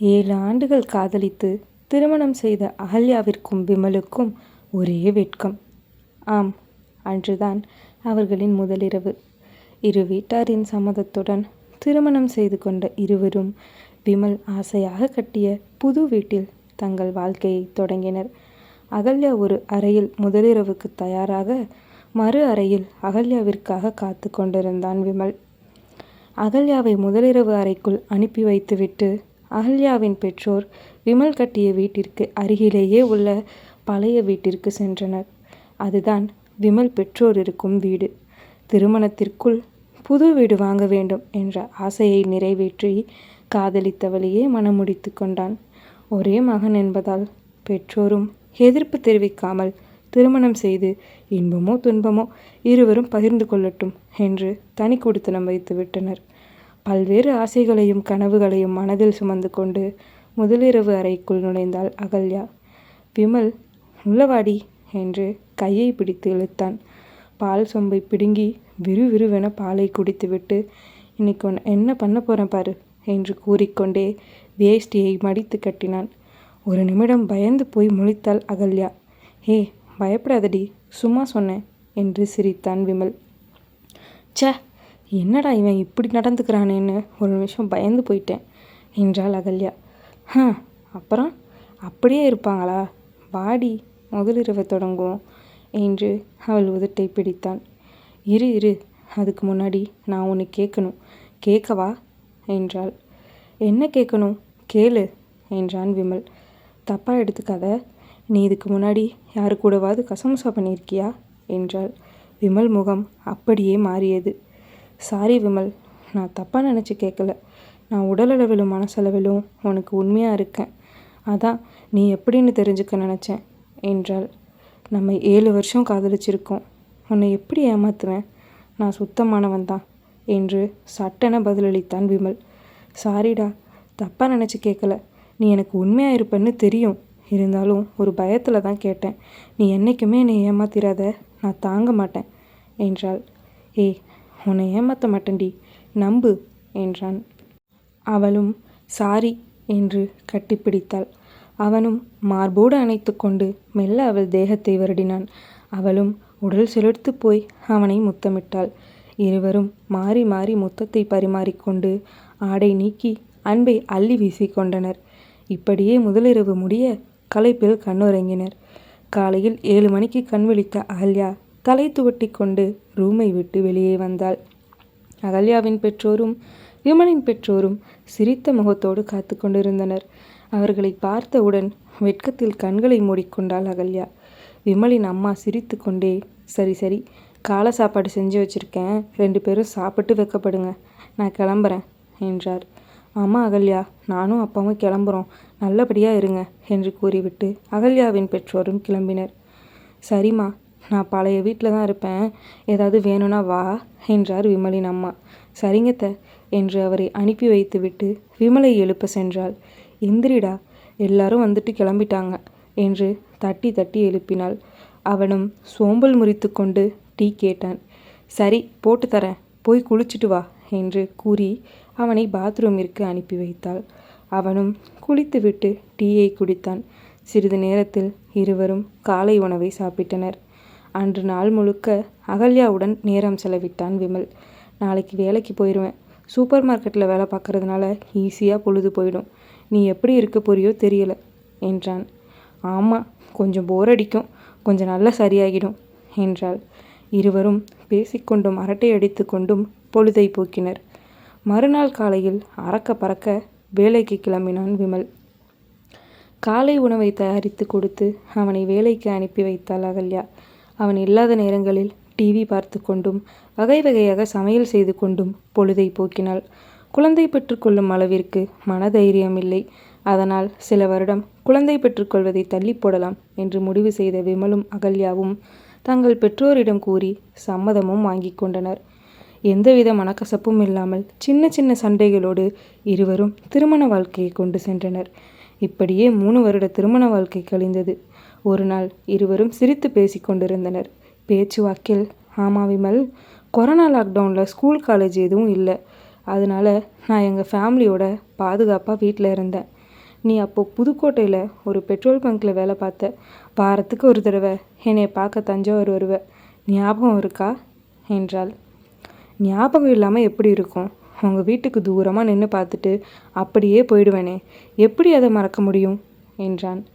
ஏழு ஆண்டுகள் காதலித்து திருமணம் செய்த அகல்யாவிற்கும் விமலுக்கும் ஒரே வெட்கம். ஆம் அன்றுதான் அவர்களின் முதலிரவு. இரு வீட்டாரின் சம்மதத்துடன் திருமணம் செய்து கொண்ட இருவரும் விமல் ஆசையாக கட்டிய புது வீட்டில் தங்கள் வாழ்க்கையை தொடங்கினர். அகல்யா ஒரு அறையில் முதலிரவுக்கு தயாராக மறு அறையில் அகல்யாவிற்காக காத்து கொண்டிருந்தான் விமல். அகல்யாவை முதலிரவு அறைக்குள் அனுப்பி வைத்துவிட்டு அகல்யாவின் பெற்றோர் விமல் கட்டிய வீட்டிற்கு அருகிலேயே உள்ள பழைய வீட்டிற்கு சென்றனர். அதுதான் விமல் பெற்றோர் இருக்கும் வீடு. திருமணத்திற்குள் புது வீடு வாங்க வேண்டும் என்ற ஆசையை நிறைவேற்றி காதலித்தவளையே மனமுடித்து கொண்டான். ஒரே மகன் என்பதால் பெற்றோரும் எதிர்ப்பு தெரிவிக்காமல் திருமணம் செய்து இன்பமோ துன்பமோ இருவரும் பகிர்ந்து கொள்ளட்டும் என்று தனி கொடுத்தனம் வைத்து விட்டனர் பல்வேறு ஆசைகளையும் கனவுகளையும் மனதில் சுமந்து கொண்டு முதலிரவு அறைக்குள் நுழைந்தாள் அகல்யா. விமல் உள்ளவாடி என்று கையை பிடித்து இழுத்தான். பால் சொம்பை பிடுங்கி விறுவிறுவென பாலை குடித்துவிட்டு இன்னைக்கு உன்னை என்ன பண்ண போகிறேன் பாரு என்று கூறிக்கொண்டே வேஷ்டியை மடித்து கட்டினான். ஒரு நிமிடம் பயந்து போய் முழித்தாள் அகல்யா. ஏ பயப்படாதடி சும்மா சொன்னேன் என்று சிரித்தான் விமல். சே என்னடா இவன் இப்படி நடந்துக்கிறானேன்னு ஒரு நிமிஷம் பயந்து போயிட்டேன் என்றாள் அகல்யா. ஹ அப்புறம்? அப்படியே இருப்பாங்களா? வாடி முதலிரவை தொடங்குவோம் என்று அவள் உதட்டை பிடித்தான். இரு இரு அதுக்கு முன்னாடி நான் உன்னை கேட்கணும். கேட்கவா? என்றாள். என்ன கேட்கணும்? கேளு என்றான் விமல். தப்பாக எடுத்துக்காத. நீ இதுக்கு முன்னாடி யாரு கூடவாவது கசமுசா பண்ணியிருக்கியா? என்றாள். விமல் முகம் அப்படியே மாறியது. சாரி விமல் நான் தப்பாக நினச்சி கேட்கல நான் உடலளவிலும் மனசளவிலும் உனக்கு உண்மையாக இருக்கேன். அதான் நீ எப்படின்னு தெரிஞ்சுக்க நினச்சேன் என்றாள். நம்ம ஏழு வருஷம் காதலிச்சிருக்கோம். உன்னை எப்படி ஏமாத்துவேன்? நான் சுத்தமானவன் தான் என்று சட்டென பதிலளித்தான் விமல். சாரிடா தப்பாக நினச்சி கேட்கல நீ எனக்கு உண்மையாக இருப்பேன்னு தெரியும். இருந்தாலும் ஒரு பயத்தில் தான் கேட்டேன். நீ என்றைக்குமே என்னை ஏமாத்திராத. நான் தாங்க மாட்டேன் என்றாள். ஏய் உன்னை ஏமாற்ற மாட்டேன்டி. நம்பு என்றான். அவளும் சாரி என்று கட்டிப்பிடித்தாள். அவனும் மார்போடு அணைத்து கொண்டு மெல்ல அவள் தேகத்தை வருடினான். அவளும் உடல் செலுத்து போய் அவனை முத்தமிட்டாள். இருவரும் மாறி மாறி முத்தத்தை பரிமாறிக்கொண்டு ஆடை நீக்கி அன்பை அள்ளி வீசிக்கொண்டனர் இப்படியே முதலிரவு முடிய களைப்பில் கண்ணுறங்கினர் காலையில் ஏழு மணிக்கு கண் விழித்த அகல்யா தலை துவட்டி கொண்டு ரூமை விட்டு வெளியே வந்தாள். அகல்யாவின் பெற்றோரும் விமலின் பெற்றோரும் சிரித்த முகத்தோடு காத்து கொண்டிருந்தனர். அவர்களை பார்த்தவுடன் வெட்கத்தில் கண்களை மூடிக்கொண்டாள் அகல்யா. விமலின் அம்மா சிரித்து கொண்டே சரி சரி காலை சாப்பாடு செஞ்சு வச்சுருக்கேன். ரெண்டு பேரும் சாப்பிட்டு வைக்கப்படுங்க. நான் கிளம்புறேன் என்றார். ஆமாம் அகல்யா நானும் அப்பாவும் கிளம்புறோம். நல்லபடியாக இருங்க என்று கூறிவிட்டு அகல்யாவின் பெற்றோரும் கிளம்பினர். சரிம்மா நான் பழைய வீட்டில் தான் இருப்பேன். ஏதாவது வேணும்னா வா என்றார் விமலின் அம்மா. சரிங்க த என்று அவரை அனுப்பி வைத்துவிட்டு விமலை எழுப்ப சென்றாள். எந்திரிடா எல்லாரும் வந்துட்டு கிளம்பிட்டாங்க என்று தட்டி தட்டி எழுப்பினாள். அவனும் சோம்பல் முறித்து கொண்டு டீ கேட்டான். சரி போட்டு தரேன் போய் குளிச்சுட்டு வா என்று கூறி அவனை பாத்ரூமிற்கு அனுப்பி வைத்தாள். அவனும் குளித்துவிட்டு டீயை குடித்தான். சிறிது நேரத்தில் இருவரும் காலை உணவை சாப்பிட்டனர். அன்று நாள் முழுக்க அகல்யாவுடன் நேரம் செலவிட்டான் விமல். நாளைக்கு வேலைக்கு போயிடுவேன் சூப்பர் மார்க்கெட்டில் வேலை பார்க்குறதுனால ஈஸியாக பொழுது போயிடும். நீ எப்படி இருக்க போறியோ தெரியல என்றான். ஆமாம் கொஞ்சம் போர் அடிக்கும். கொஞ்சம் நல்லா சரியாகிடும் என்றாள். இருவரும் பேசிக்கொண்டும் அரட்டை அடித்து கொண்டும் பொழுதை போக்கினர். மறுநாள் காலையில் அறக்க பறக்க வேலைக்கு கிளம்பினான் விமல். காலை உணவை தயாரித்து கொடுத்து அவனை வேலைக்கு அனுப்பி வைத்தாள் அகல்யா. அவன் இல்லாத நேரங்களில் டிவி பார்த்து கொண்டும் வகை வகையாக சமையல் செய்து கொண்டும் பொழுதை போக்கினாள். குழந்தை பெற்றுக்கொள்ளும் அளவிற்கு மனதைரியம் இல்லை. அதனால் சில வருடம் குழந்தை பெற்றுக்கொள்வதை தள்ளி போடலாம் என்று முடிவு செய்த விமலும் அகல்யாவும் தங்கள் பெற்றோரிடம் கூறி சம்மதமும் வாங்கி கொண்டனர். எந்தவித மனக்கசப்பும் இல்லாமல் சின்ன சின்ன சண்டைகளோடு இருவரும் திருமண வாழ்க்கையை கொண்டு சென்றனர். இப்படியே மூணு வருட திருமண வாழ்க்கை கழிந்தது. ஒரு நாள் இருவரும் சிரித்து பேசி கொண்டிருந்தனர். பேச்சுவாக்கில் ஆமா விமல் கொரோனா லாக்டவுனில் ஸ்கூல் காலேஜ் எதுவும் இல்லை. அதனால் நான் எங்கள் ஃபேமிலியோட பாதுகாப்பாக வீட்டில் இருந்தேன். நீ அப்போது புதுக்கோட்டையில் ஒரு பெட்ரோல் பங்க்கில் வேலை பார்த்த. வாரத்துக்கு ஒரு தடவை. என்னை பார்க்க தஞ்சாவூர் வருவ. ஞாபகம் இருக்கா? என்றாள். ஞாபகம் இல்லாமல் எப்படி இருக்கும்? உங்கள் வீட்டுக்கு தூரமாக நின்று பார்த்துட்டு அப்படியே போயிடுவேனே. எப்படி அதை மறக்க முடியும்? என்றான்.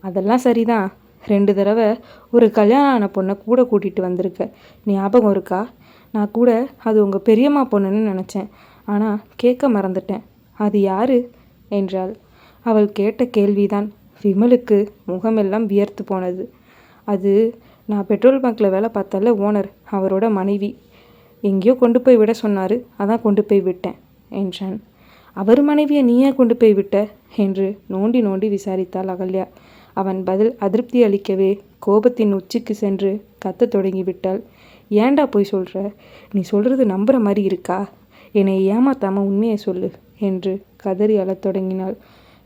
அதெல்லாம் சரிதான். ரெண்டு தடவை ஒரு கல்யாணம் ஆன பொண்ணை கூட கூட்டிகிட்டு வந்திருக்க. ஞாபகம் இருக்கா? நான் கூட அது உங்கள் பெரியம்மா பொண்ணுன்னு நினச்சேன். ஆனால் கேட்க மறந்துட்டேன். அது யாரு? என்றாள். அவள் கேட்ட கேள்விதான். விமலுக்கு முகமெல்லாம் வியர்த்து போனது. அது நான் பெட்ரோல் பங்க்கில் வேலை பார்த்தால ஓனர் அவரோட மனைவி. எங்கேயோ கொண்டு போய் விட சொன்னார். அதான் கொண்டு போய் விட்டேன் என்றான். அவர் மனைவியை நீயே கொண்டு போய் விட்ட? என்று நோண்டி நோண்டி விசாரித்தாள் அகல்யா. அவன் பதில் அதிருப்தி அளிக்கவே கோபத்தின் உச்சிக்கு சென்று கத்தத் தொடங்கிவிட்டாள் ஏன்டா போய் சொல்கிற நீ சொல்கிறது நம்புகிற மாதிரி இருக்கா? என்னை ஏமாத்தாமல் உண்மையை சொல்லு என்று கதறி அழத் தொடங்கினாள்.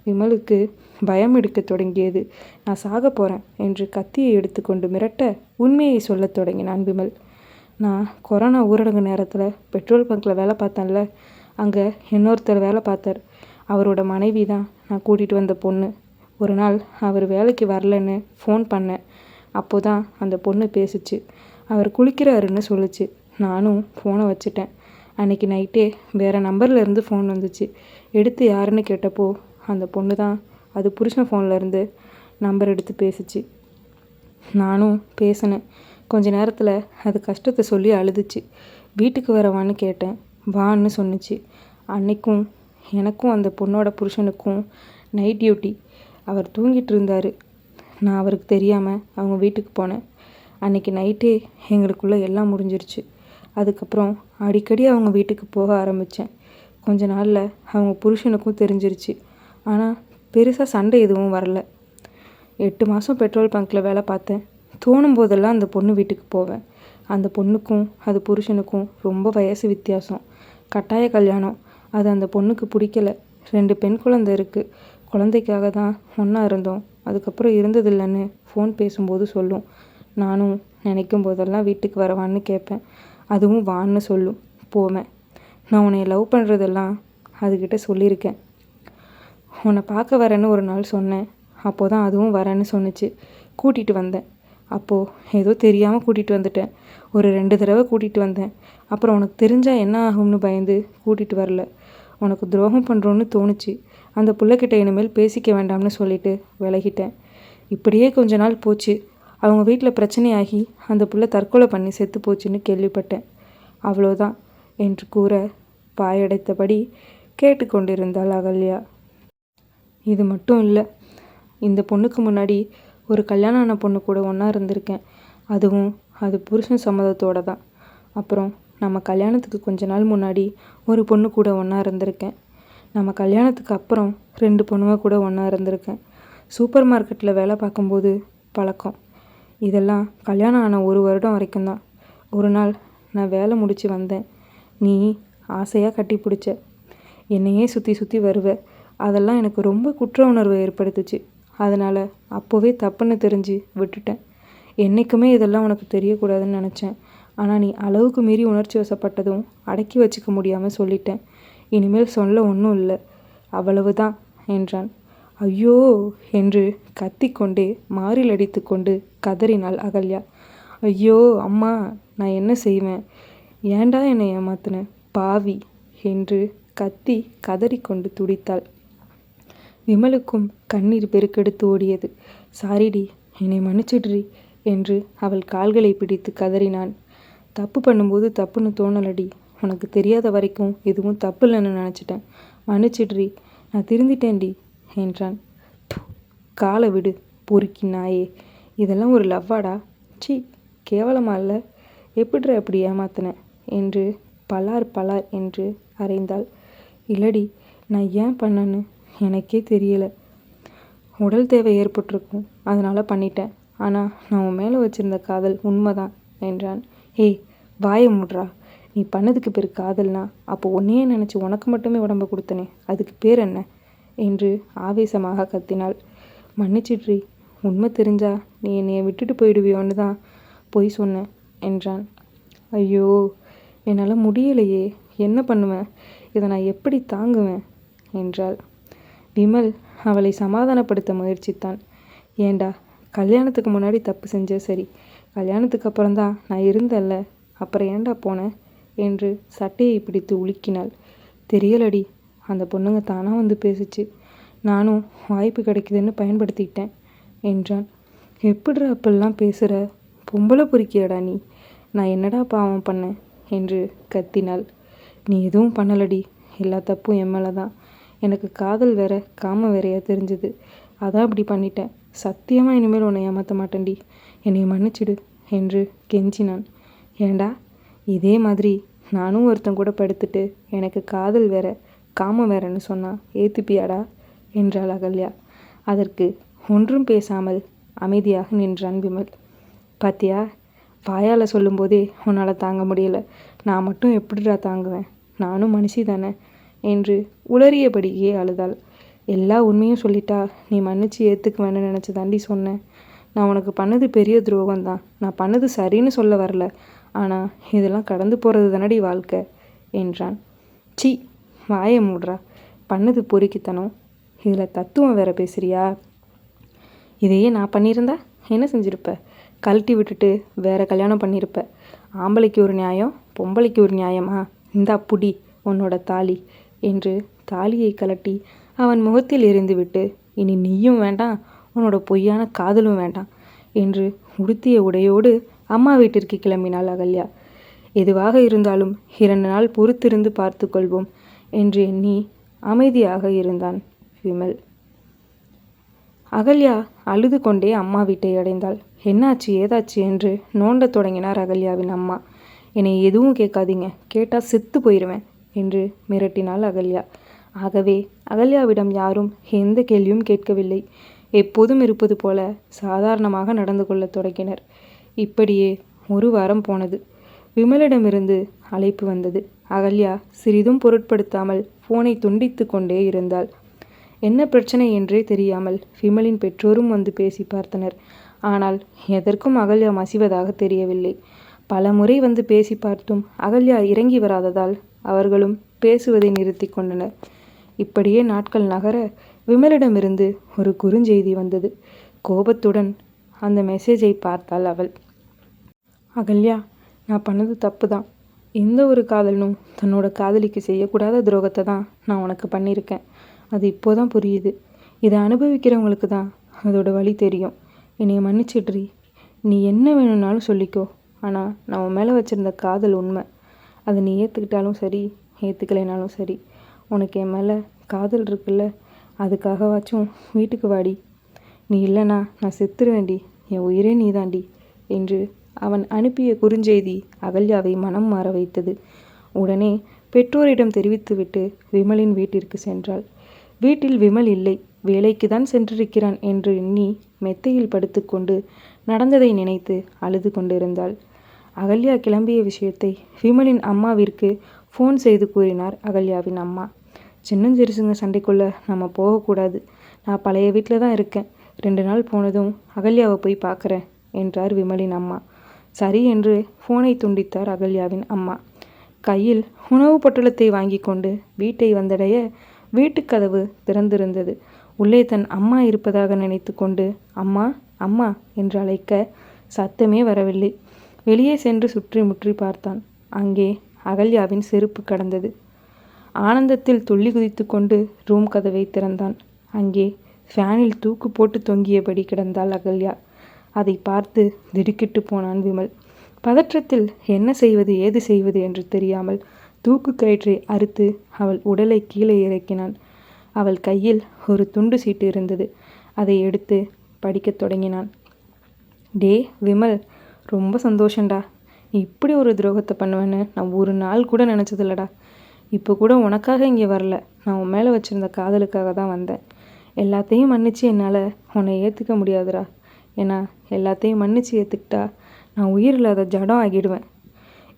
விமலுக்கு பயம் எடுக்க தொடங்கியது. நான் சாக போகிறேன் என்று கத்தியை எடுத்துக்கொண்டு மிரட்ட உண்மையை சொல்லத் தொடங்கினான் விமல். நான் கொரோனா ஊரடங்கு நேரத்தில் பெட்ரோல் பங்க்கில் வேலை பார்த்தேன்ல அங்கே இன்னொருத்தர் வேலை பார்த்தார். அவரோட மனைவி தான் நான் கூட்டிகிட்டு வந்த பொண்ணு. ஒரு நாள் அவர் வேலைக்கு வரலன்னு ஃபோன் பண்ணேன். அப்போ தான் அந்த பொண்ணு பேசிச்சு. அவர் குளிக்கிறாருன்னு சொல்லுச்சு. நானும் ஃபோனை வச்சுட்டேன். அன்னைக்கு நைட்டே வேறு நம்பர்லேருந்து ஃபோன் வந்துச்சு. எடுத்து யாருன்னு கேட்டப்போ அந்த பொண்ணு தான் அது புருஷன் ஃபோன்லேருந்து நம்பர் எடுத்து பேசிச்சு. நானும் பேசினேன். கொஞ்ச நேரத்தில் அது கஷ்டத்தை சொல்லி அழுதுச்சு. வீட்டுக்கு வரவான்னு கேட்டேன். வான்னு சொன்னுச்சு. அன்னைக்கும் எனக்கும் அந்த பொண்ணோட புருஷனுக்கும் நைட் டியூட்டி அவர் தூங்கிட்டு இருந்தார். நான் அவருக்கு தெரியாமல் அவங்க வீட்டுக்கு போனேன். அன்னைக்கு நைட்டே எங்களுக்குள்ளே எல்லாம் முடிஞ்சிருச்சு. அதுக்கப்புறம் அடிக்கடி அவங்க வீட்டுக்கு போக ஆரம்பித்தேன் கொஞ்ச நாளில் அவங்க புருஷனுக்கும் தெரிஞ்சிருச்சு. ஆனால் பெருசாக சண்டை எதுவும் வரல. எட்டு மாதம் பெட்ரோல் பங்க்கில் வேலை பார்த்தேன். தோணும் போதெல்லாம் அந்த பொண்ணு வீட்டுக்கு போவேன். அந்த பொண்ணுக்கும் அது புருஷனுக்கும் ரொம்ப வயசு வித்தியாசம். கட்டாய கல்யாணம். அது அந்த பொண்ணுக்கு பிடிக்கல. ரெண்டு பெண் குழந்தை இருக்குது குழந்தைக்காக தான் ஒன்றா இருந்தோம். அதுக்கப்புறம் இருந்ததில்லைன்னு ஃபோன் பேசும்போது சொல்லும். நானும் நினைக்கும் போதெல்லாம் வீட்டுக்கு வரவான்னு கேட்பேன். அதுவும் வான்னு சொல்லும். போவேன். நான் உன்னை லவ் பண்ணுறதெல்லாம் அதுக்கிட்ட சொல்லியிருக்கேன். உன்னை பார்க்க வரேன்னு ஒரு நாள் சொன்னேன். அப்போ தான் அதுவும் வரேன்னு சொன்னுச்சு. கூட்டிகிட்டு வந்தேன். அப்போது ஏதோ தெரியாமல் கூட்டிகிட்டு வந்துட்டேன். ஒரு ரெண்டு தடவை கூட்டிகிட்டு வந்தேன். அப்புறம் உனக்கு தெரிஞ்சால் என்ன ஆகும்னு பயந்து கூட்டிகிட்டு வரல. உனக்கு துரோகம் பண்ணுறோன்னு தோணுச்சு. அந்த பிள்ளைக்கிட்ட இனிமேல் பேசிக்க வேண்டாம்னு சொல்லிட்டு விலகிட்டேன். இப்படியே கொஞ்ச நாள் போச்சு. அவங்க வீட்டில் பிரச்சனையாகி அந்த புள்ள தற்கொலை பண்ணி செத்து போச்சுன்னு கேள்விப்பட்டேன். அவ்வளோதான் என்று கூற பாயடைத்தபடி கேட்டுக்கொண்டிருந்தாள் அகல்யா. இது மட்டும் இல்லை இந்த பொண்ணுக்கு முன்னாடி ஒரு கல்யாணம் ஆன பொண்ணு கூட ஒன்றா இருந்திருக்கேன். அதுவும் அது புருஷன் சம்மதத்தோட தான் அப்புறம் நம்ம கல்யாணத்துக்கு கொஞ்ச நாள் முன்னாடி ஒரு பொண்ணு கூட ஒன்றா இருந்திருக்கேன். நம்ம கல்யாணத்துக்கு அப்புறம் ரெண்டு பொண்ணுங்க கூட ஒன்றா இருந்திருக்கேன். சூப்பர் மார்க்கெட்டில் வேலை பார்க்கும்போது பழக்கம். இதெல்லாம் கல்யாணம் ஆன ஒரு வருடம் வரைக்கும் தான் ஒரு நாள் நான் வேலை முடித்து வந்தேன். நீ ஆசையாக கட்டி பிடிச்ச. என்னையே சுற்றி சுற்றி வருவ. அதெல்லாம் எனக்கு ரொம்ப குற்ற உணர்வை ஏற்படுத்துச்சு. அதனால் அப்போவே தப்புன்னு தெரிஞ்சு விட்டுட்டேன். என்றைக்குமே இதெல்லாம் உனக்கு தெரியக்கூடாதுன்னு நினச்சேன். ஆனால் நீ அளவுக்கு மீறி உணர்ச்சி வசப்பட்டதும் அடக்கி வச்சுக்க முடியாமல் சொல்லிட்டேன். இனிமேல் சொல்ல ஒன்றும் இல்லை. அவ்வளவுதான் என்றான். ஐயோ என்று கத்திக்கொண்டே மாறில் அடித்துக்கொண்டு கதறினாள் அகல்யா. ஐயோ அம்மா நான் என்ன செய்வேன்? ஏன்டா என்னை ஏமாத்தின? பாவி என்று கத்தி கதறிக்கொண்டு துடித்தாள். விமலுக்கும் கண்ணீர் பெருக்கெடுத்து ஓடியது. சாரிடி என்னை மன்னிச்சிடுறி என்று அவள் கால்களை பிடித்து கதறினான். தப்பு பண்ணும்போது தப்புன்னு தோணலடி. உனக்கு தெரியாத வரைக்கும் எதுவும் தப்பு இல்லைன்னு நினச்சிட்டேன். மன்னிச்சிடுறி. நான் திருந்திட்டேன்டி என்றான். காலை விடு பொறுக்கி நாயே. இதெல்லாம் ஒரு லவ்வாடா? சி கேவலமா இல்லை? எப்படிடா அப்படி ஏமாத்தினேன் என்று பலார் பலார் என்று அறைந்தாள். இல்லடி நான் ஏன் பண்ணேன்னு எனக்கே தெரியலை. உடல் தேவை ஏற்பட்டிருக்கும். அதனால் பண்ணிட்டேன். ஆனால் நான் உன் மேலே வச்சுருந்த காதல் உண்மைதான் என்றான். ஏய் வாய மூடுறா. நீ பண்ணதுக்கு பேர் காதல்னா அப்போ உன்னையே நினச்சி உனக்கு மட்டுமே உடம்ப கொடுத்தனே. அதுக்கு பேர் என்ன? என்று ஆவேசமாக கத்தினாள். மன்னிச்சிட்ரி உண்மை தெரிஞ்சா நீ என்னைய விட்டுட்டு போயிடுவியோன்னு தான் பொய் சொன்னேன் என்றான். ஐயோ என்னால் முடியலையே. என்ன பண்ணுவேன்? இதை நான் எப்படி தாங்குவேன்? என்றாள். விமல் அவளை சமாதானப்படுத்த முயற்சித்தான். ஏண்டா கல்யாணத்துக்கு முன்னாடி தப்பு செஞ்ச சரி கல்யாணத்துக்கு அப்புறம்தான் நான் இருந்தல்ல அப்புறம் ஏண்டா போனேன் என்று சட்டையை பிடித்து உலுக்கினாள். தெரியலடி அந்த பொண்ணுங்க தானாக வந்து பேசுச்சு. நானும் வாய்ப்பு கிடைக்குதுன்னு பயன்படுத்திக்கிட்டேன் என்றான். எப்படிடா அப்பெல்லாம் பேசுகிற பொம்பளை பொறுக்கியடா நீ. நான் என்னடா பாவம் பண்ணேன்? என்று கத்தினாள். நீ எதுவும் பண்ணலடி எல்லா தப்பும் என் மேலே தான் எனக்கு காதல் வேற காம வேறையா தெரிஞ்சுது. அதான் அப்படி பண்ணிட்டேன். சத்தியமாக இனிமேல் உன்னை ஏமாற்ற மாட்டேன்டி. என்னை மன்னிச்சிடு என்று கெஞ்சினான். ஏண்டா? இதே மாதிரி நானும் ஒருத்தன் கூட படுத்துட்டு எனக்கு காதல் வேற காமம் வேறன்னு சொன்னான் ஏத்துப்பியாடா? என்றாள் அகல்யா. அதற்கு ஒன்றும் பேசாமல் அமைதியாக நின்றான் விமல். பாத்தியா? வாயால் சொல்லும்போதே உன்னால் தாங்க முடியல. நான் மட்டும் எப்படிடா தாங்குவேன்? நானும் மனுஷி தானே. என்று உளறியபடியே அழுதாள். எல்லா உண்மையும் சொல்லிட்டா நீ மன்னிச்சு ஏற்றுக்குவேன்னு நினச்சி தாண்டி சொன்னேன். நான் உனக்கு பண்ணது பெரிய துரோகம் தான் நான் பண்ணது சரின்னு சொல்ல வரல. ஆனால் இதெல்லாம் கடந்து போகிறது தானடி வாழ்க்கை என்றான். சி வாயை மூடுறா. பண்ணது பொறுக்கித்தனம். இதில் தத்துவம் வேற பேசுறியா? இதையே நான் பண்ணியிருந்தா? என்ன செஞ்சிருப்ப? கழட்டி விட்டுட்டு வேற கல்யாணம் பண்ணியிருப்ப ஆம்பளைக்கு ஒரு நியாயம் பொம்பளைக்கு ஒரு நியாயமா? இந்தா புடி உன்னோட தாலி. என்று தாலியை கலட்டி அவன் முகத்தில் எறிந்துவிட்டு இனி நீயும் வேண்டாம் உன்னோட பொய்யான காதலும் வேண்டாம் என்று உடுத்திய உடையோடு அம்மா வீட்டிற்கு கிளம்பினாள் அகல்யா. எதுவாக இருந்தாலும் இரண்டு நாள் பொறுத்திருந்து பார்த்து கொள்வோம் என்று எண்ணி அமைதியாக இருந்தான் விமல். அகல்யா அழுது கொண்டே அம்மா வீட்டை அடைந்தாள். என்னாச்சு ஏதாச்சு? என்று நோண்டத் தொடங்கினார் அகல்யாவின் அம்மா. என்னை எதுவும் கேட்காதீங்க கேட்டால் செத்து போயிடுவேன் என்று மிரட்டினாள் அகல்யா. ஆகவே அகல்யாவிடம் யாரும் எந்த கேள்வியும் கேட்கவில்லை. எப்போதும் இருப்பது போல சாதாரணமாக நடந்து கொள்ளத் தொடங்கினர். இப்படியே ஒரு வாரம் போனது. விமலிடமிருந்து அழைப்பு வந்தது. அகல்யா சிறிதும் பொருட்படுத்தாமல் போனை துண்டித்து கொண்டே இருந்தாள். என்ன பிரச்சனை என்றே தெரியாமல் விமலின் பெற்றோரும் வந்து பேசி பார்த்தனர். ஆனால் எதற்கும் அகல்யா மசிவதாக தெரியவில்லை. பல முறை வந்து பேசி பார்த்தும் அகல்யா இறங்கி வராததால் அவர்களும் பேசுவதை நிறுத்தி கொண்டனர். இப்படியே நாட்கள் நகர விமலிடமிருந்து ஒரு குறுஞ்செய்தி வந்தது. கோபத்துடன் அந்த மெசேஜை பார்த்தாள் அவள். அகல்யா நான் பண்ணது தப்பு தான் எந்த ஒரு காதலனும் தன்னோட காதலிக்கு செய்யக்கூடாத துரோகத்தை தான் நான் உனக்கு பண்ணியிருக்கேன். அது இப்போ தான் புரியுது. இதை அனுபவிக்கிறவங்களுக்கு தான் அதோட வழி தெரியும். என்னையை மன்னிச்சிட்றி. நீ என்ன வேணும்னாலும் சொல்லிக்கோ. ஆனால் நான் உன் மேலே வச்சுருந்த காதல் உண்மை. அதை நீ ஏற்றுக்கிட்டாலும் சரி ஏற்றுக்கலைனாலும் சரி உனக்கு என் மேலே காதல் இருக்குல்ல அதுக்காகவாச்சும் வீட்டுக்கு வாடி. நீ இல்லைனா நான் செத்துருவேண்டி என் உயிரே நீதாண்டி என்று அவன் அனுப்பிய குறுஞ்செய்தி அகல்யாவை மனம் மாற வைத்தது. உடனே பெற்றோரிடம் தெரிவித்துவிட்டு விமலின் வீட்டிற்கு சென்றாள். வீட்டில் விமல் இல்லை வேலைக்கு தான் சென்றிருக்கிறான் என்று எண்ணி மெத்தையில் படுத்துக்கொண்டு நடந்ததை நினைத்து அழுது கொண்டிருந்தாள். அகல்யா கிளம்பிய விஷயத்தை விமலின் அம்மாவிற்கு ஃபோன் செய்து கூறினார் அகல்யாவின் அம்மா. சின்னஞ்சிறுசுங்க சண்டைக்குள்ளே நம்ம போகக்கூடாது. நான் பழைய வீட்டில் தான் இருக்கேன். ரெண்டு நாள் போனதும் அகல்யாவை போய் பார்க்குறேன் என்றார் விமலின் அம்மா. சரி என்று ஃபோனை துண்டித்தார் அகல்யாவின் அம்மா. கையில் உணவு பொட்டலத்தை வாங்கி கொண்டு வீட்டை வந்தடைய வீட்டுக்கதவு திறந்திருந்தது. உள்ளே தன் அம்மா இருப்பதாக நினைத்து கொண்டு அம்மா அம்மா என்று அழைக்க சத்தமே வரவில்லை. வெளியே சென்று சுற்றி முற்றி பார்த்தான். அங்கே அகல்யாவின் செருப்பு கடந்தது. ஆனந்தத்தில் துள்ளி குதித்து கொண்டு ரூம் கதவை திறந்தான். அங்கே ஃபேனில் தூக்கு போட்டு தொங்கியபடி கிடந்தாள் அகல்யா. அதை பார்த்து திடுக்கிட்டு போனான் விமல். பதற்றத்தில் என்ன செய்வது ஏது செய்வது என்று தெரியாமல் தூக்கு கயிற்றை அறுத்து அவள் உடலை கீழே இறக்கினான். அவள் கையில் ஒரு துண்டு சீட்டு இருந்தது. அதை எடுத்து படிக்கத் தொடங்கினான். டே விமல் ரொம்ப சந்தோஷம்டா. நீ இப்படி ஒரு துரோகத்தை பண்ணுவேன்னு நான் ஒரு நாள் கூட நினச்சதில்லடா. இப்போ கூட உனக்காக இங்கே வரல. நான் உன் மேலே வச்சுருந்த காதலுக்காக தான் வந்தேன். எல்லாத்தையும் மன்னிச்சு என்னால் உன்னை ஏற்றுக்க முடியாதுடா. ஏன்னா எல்லாத்தையும் மன்னிச்சு ஏற்றுக்கிட்டா நான் உயிர் இல்லாத ஜடம் ஆகிடுவேன்.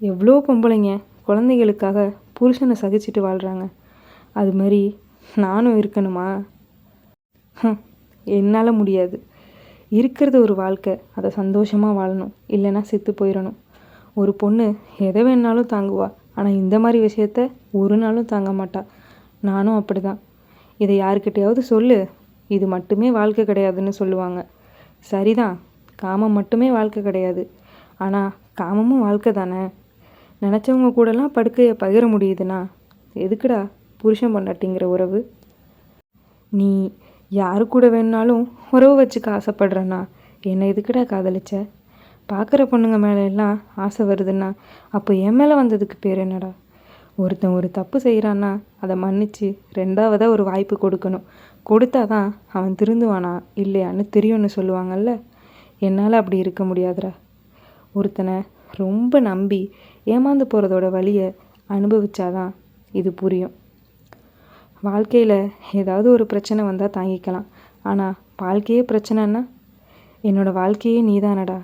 எவ்வளோ பொம்பளைங்க குழந்தைகளுக்காக புருஷனை சகிச்சுட்டு வாழ்கிறாங்க அது மாதிரி நானும் இருக்கணுமா? என்னால் முடியாது. இருக்கிறது ஒரு வாழ்க்கை. அதை சந்தோஷமாக வாழணும். இல்லைன்னா செத்து போயிடணும் ஒரு பொண்ணு எதை வேணாலும் தாங்குவா. ஆனால் இந்த மாதிரி விஷயத்த ஒரு நாளும் தாங்க மாட்டா. நானும் அப்படி தான் இதை யாருக்கிட்டையாவது சொல்லு. இது மட்டுமே வாழ்க்கை கிடையாதுன்னு சொல்லுவாங்க. சரிதான். காமம் மட்டுமே வாழ்க்கை கிடையாது. ஆனால் காமமும் வாழ்க்கை தானே? நினச்சவங்க கூடலாம் படுக்கையை பகிர முடியுதுன்னா எதுக்குடா புருஷன் பொண்டாட்டிங்கிற உறவு? நீ யார் கூட வேணுனாலும் உறவு வச்சுக்க ஆசைப்படுறேன்னா என்னை எதுக்குடா காதலிச்ச? பார்க்குற பொண்ணுங்க மேலே எல்லாம் ஆசை வருதுன்னா அப்போ என் மேலே வந்ததுக்கு பேர் என்னடா? ஒருத்தன் ஒரு தப்பு செய்கிறான்னா அதை மன்னிச்சு ரெண்டாவதாக ஒரு வாய்ப்பு கொடுக்கணும். கொடுத்தா தான் அவன் திருந்துவானா இல்லையான்னு தெரியும்னு சொல்லுவாங்கல்ல? என்னால் அப்படி இருக்க முடியாதுடா. ஒருத்தனை ரொம்ப நம்பி ஏமாந்து போகிறதோட வழியை அனுபவிச்சாதான் இது புரியும். வாழ்க்கையில் ஏதாவது ஒரு பிரச்சனை வந்தால் தாங்கிக்கலாம். ஆனால் வாழ்க்கையே பிரச்சனைன்னா என்னோடய வாழ்க்கையே நீதானடா.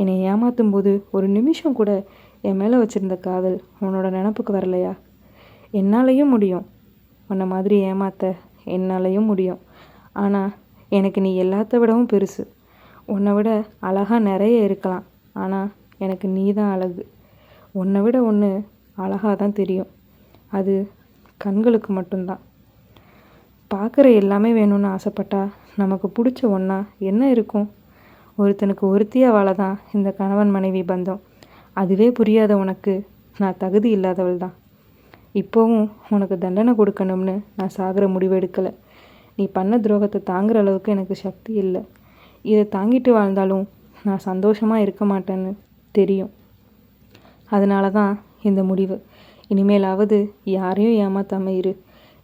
என்னை ஏமாற்றும் போது ஒரு நிமிஷம் கூட என் மேலே வச்சுருந்த காதல் உன்னோட நினப்புக்கு வரலையா? என்னாலையும் முடியும். உன்னை மாதிரி ஏமாத்த என்னாலையும் முடியும். ஆனால் எனக்கு நீ எல்லாத்த விடவும் பெருசு. உன்னை விட அழகாக நிறைய இருக்கலாம். ஆனால் எனக்கு நீ தான் அழகு. உன்னை விட ஒன்று அழகாக தான் தெரியும். அது கண்களுக்கு மட்டும்தான். பார்க்குற எல்லாமே வேணும்னு ஆசைப்பட்டா நமக்கு பிடிச்ச ஒன்றா என்ன இருக்கும்? ஒருத்தனுக்கு ஒருத்தியாக வாழ தான் இந்த கணவன் மனைவி பந்தம். அதுவே புரியாத உனக்கு நான் தகுதி இல்லாதவள் தான். இப்போவும் உனக்கு தண்டனை கொடுக்கணும்னு நான் சாகிற முடிவு எடுக்கலை. நீ பண்ண துரோகத்தை தாங்குற அளவுக்கு எனக்கு சக்தி இல்லை. இதை தாங்கிட்டு வாழ்ந்தாலும் நான் சந்தோஷமாக இருக்க மாட்டேன்னு தெரியும். அதனால தான் இந்த முடிவு. இனிமேலாவது யாரையும் ஏமாத்தாம இரு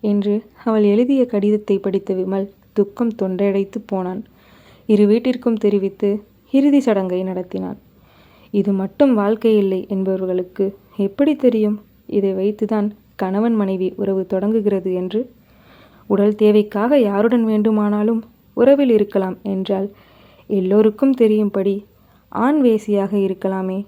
என்று அவள் எழுதிய கடிதத்தை படித்த விமல் துக்கம் தொண்டையடைத்து போனான். இரு வீட்டிற்கும் தெரிவித்து இறுதி சடங்கை நடத்தினான். இது மட்டும் வாழ்க்கை இல்லை என்பவர்களுக்கு எப்படி தெரியும்? இதை வைத்துதான் கணவன் மனைவி உறவு தொடங்குகிறது என்று. உடல் தேவைக்காக யாருடன் வேண்டுமானாலும் உறவில் இருக்கலாம் என்றால் எல்லோருக்கும் தெரியும்படி ஆண் வேசியாக இருக்கலாமே